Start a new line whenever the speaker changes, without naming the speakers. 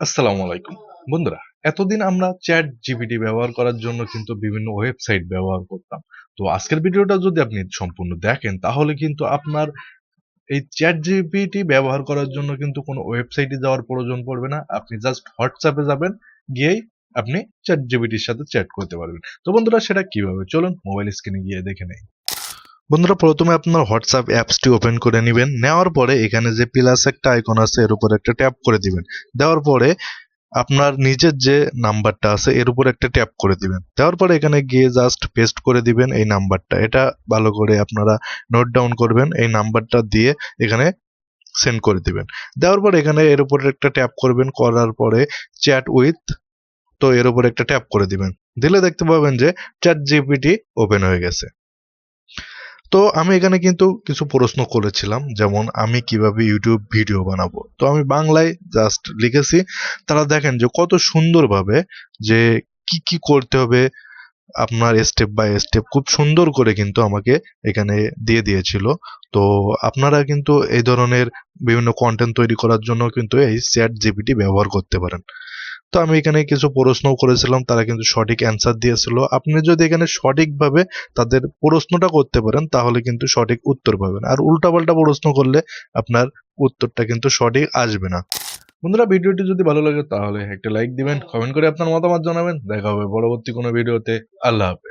আসসালামু আলাইকুম। বন্ধুরা, এতদিন আমরা চ্যাট জিপিটি ব্যবহার করার জন্য কিন্তু বিভিন্ন ওয়েবসাইট ব্যবহার করতাম। তো আজকের ভিডিওটা যদি আপনি সম্পূর্ণ দেখেন, তাহলে কিন্তু আপনার এই চ্যাট জিপিটি ব্যবহার করার জন্য কিন্তু কোনো ওয়েবসাইটে যাওয়ার প্রয়োজন পড়বে না। আপনি জাস্ট হোয়াটসঅ্যাপে যাবেন, গিয়েই আপনি চ্যাট জিপিটির সাথে চ্যাট করতে পারবেন। তো বন্ধুরা, সেটা কীভাবে? চলুন মোবাইল স্ক্রিনে গিয়ে দেখে নেই। বন্ধুরা, প্রথমে আপনার হোয়াটসঅ্যাপ অ্যাপসটি ওপেন করে নেবেন। নেওয়ার পরে এখানে যে প্লাস একটা আইকন আছে, এর উপর একটা ট্যাপ করে দিবেন। দেওয়ার পরে আপনার নিজের যে নাম্বারটা আছে, এর উপর একটা ট্যাপ করে দিবেন। দেওয়ার পরে এখানে গিয়ে জাস্ট পেস্ট করে দিবেন এই নাম্বারটা। এটা ভালো করে আপনারা নোট ডাউন করবেন, এই নাম্বারটা দিয়ে এখানে সেন্ড করে দিবেন। দেওয়ার পর এখানে এর উপর একটা ট্যাপ করবেন, করার পরে চ্যাট উইথ তো এর উপর একটা ট্যাপ করে দিবেন। দিলে দেখতে পাবেন যে চ্যাট জিপিটি ওপেন হয়ে গেছে। তো আমি এখানে কিন্তু কিছু প্রশ্ন করেছিলাম, যেমন আমি কীভাবে ইউটিউব ভিডিও বানাবো? তো আমি বাংলায় জাস্ট লিখেছি, তারা দেখেন যে কত সুন্দরভাবে যে কি কি করতে হবে, আপনার স্টেপ বাই স্টেপ খুব সুন্দর করে কিন্তু আমাকে এখানে দিয়ে দিয়েছিল। তো আপনারা কিন্তু এই ধরনের বিভিন্ন কন্টেন্ট তৈরি করার জন্য কিন্তু এই চ্যাট জিপিটি ব্যবহার করতে পারেন। তো আমি এখানে কিছু প্রশ্নও করেছিলাম, তারা কিন্তু সঠিক অ্যান্সার দিয়েছিল। আপনি যদি এখানে সঠিকভাবে তাদের প্রশ্নটা করতে পারেন, তাহলে কিন্তু সঠিক উত্তর পাবেন। আর উল্টাপাল্টা প্রশ্ন করলে আপনার উত্তরটা কিন্তু সঠিক আসবে না। বন্ধুরা, ভিডিওটি যদি ভালো লাগে, তাহলে একটা লাইক দিবেন কমেন্ট করে আপনার মতামত জানাবেন। দেখা হবে পরবর্তী কোনো ভিডিওতে। আল্লাহ হাফেজ।